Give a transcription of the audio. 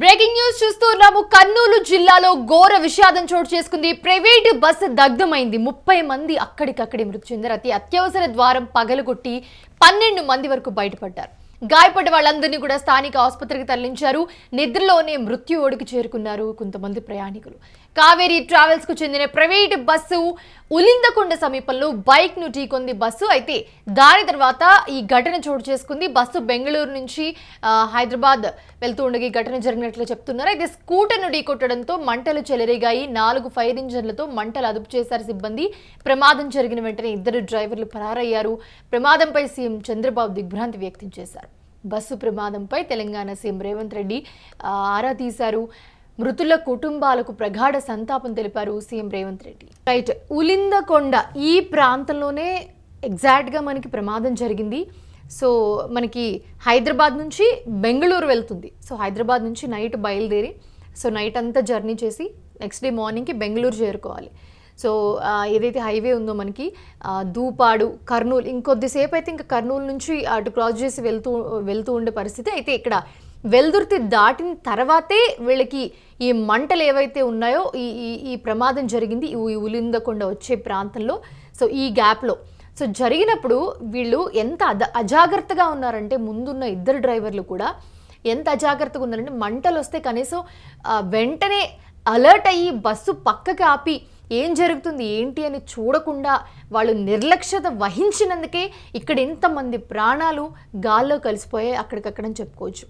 Breaking news చూస్తున్నాము కర్నూలు జిల్లాలో ఘోర విషాదం చోటు చేసుకుంది. ప్రైవేటు బస్సు దగ్ధమైంది. ముప్పై మంది అక్కడికక్కడే మృతి చెందారు. అతి అత్యవసర ద్వారం పగలగొట్టి పన్నెండు మంది వరకు బయటపడ్డారు. గాయపడ్డ వాళ్ళందరినీ కూడా స్థానిక ఆసుపత్రికి తరలించారు. నిద్రలోనే మృత్యు ఓడికి చేరుకున్నారు కొంతమంది ప్రయాణికులు. కావేరీ ట్రావెల్స్కు చెందిన ప్రైవేట్ బస్సు ఉలిందకొండ సమీపంలో బైక్ను ఢీకొంది బస్సు. అయితే దాని తర్వాత ఈ ఘటన చోటు చేసుకుంది. బస్సు బెంగళూరు నుంచి హైదరాబాద్ వెళ్తూ ఉండగా ఈ ఘటన జరిగినట్లు చెప్తున్నారు. అయితే స్కూటర్ను ఢీకొట్టడంతో మంటలు చెలరేగాయి. నాలుగు ఫైర్ ఇంజన్లతో మంటలు అదుపు చేశారు సిబ్బంది. ప్రమాదం జరిగిన వెంటనే ఇద్దరు డ్రైవర్లు పరారయ్యారు. ప్రమాదంపై సీఎం చంద్రబాబు దిగ్భ్రాంతి వ్యక్తం చేశారు. బస్సు ప్రమాదంపై తెలంగాణ సీఎం రేవంత్ రెడ్డి ఆరా తీశారు. మృతుల కుటుంబాలకు ప్రగాఢ సంతాపం తెలిపారు సీఎం రేవంత్ రెడ్డి. రైట్ ఉలిందకొండ ఈ ప్రాంతంలోనే ఎగ్జాక్ట్గా మనకి ప్రమాదం జరిగింది. సో మనకి హైదరాబాద్ నుంచి బెంగళూరు వెళ్తుంది. సో హైదరాబాద్ నుంచి నైట్ బయలుదేరి సో నైట్ అంతా జర్నీ చేసి నెక్స్ట్ డే మార్నింగ్కి బెంగళూరు చేరుకోవాలి. సో ఏదైతే హైవే ఉందో మనకి దూపాడు కర్నూలు ఇంకొద్దిసేపు అయితే ఇంకా కర్నూలు నుంచి అటు క్రాస్ చేసి వెళ్తూ వెళ్తూ ఉండే పరిస్థితి. అయితే ఇక్కడ వెల్దుర్తి దాటిన తర్వాతే వీళ్ళకి ఈ మంటలు ఏవైతే ఉన్నాయో ఈ ఈ ఈ ప్రమాదం జరిగింది ఈ ఉలిందకొండ వచ్చే ప్రాంతంలో. సో ఈ గ్యాప్లో. సో జరిగినప్పుడు వీళ్ళు ఎంత అద అజాగ్రత్తగా ఉన్నారంటే ముందున్న ఇద్దరు డ్రైవర్లు కూడా ఎంత అజాగ్రత్తగా ఉన్నారంటే మంటలు వస్తే కనీసం వెంటనే అలర్ట్ అయ్యి బస్సు పక్కకి ఆపి ఏం జరుగుతుంది ఏంటి అని చూడకుండా వాళ్ళు నిర్లక్ష్యత వహించినందుకే ఇక్కడ ఎంతమంది ప్రాణాలు గాల్లో కలిసిపోయాయి అక్కడికక్కడని చెప్పుకోవచ్చు.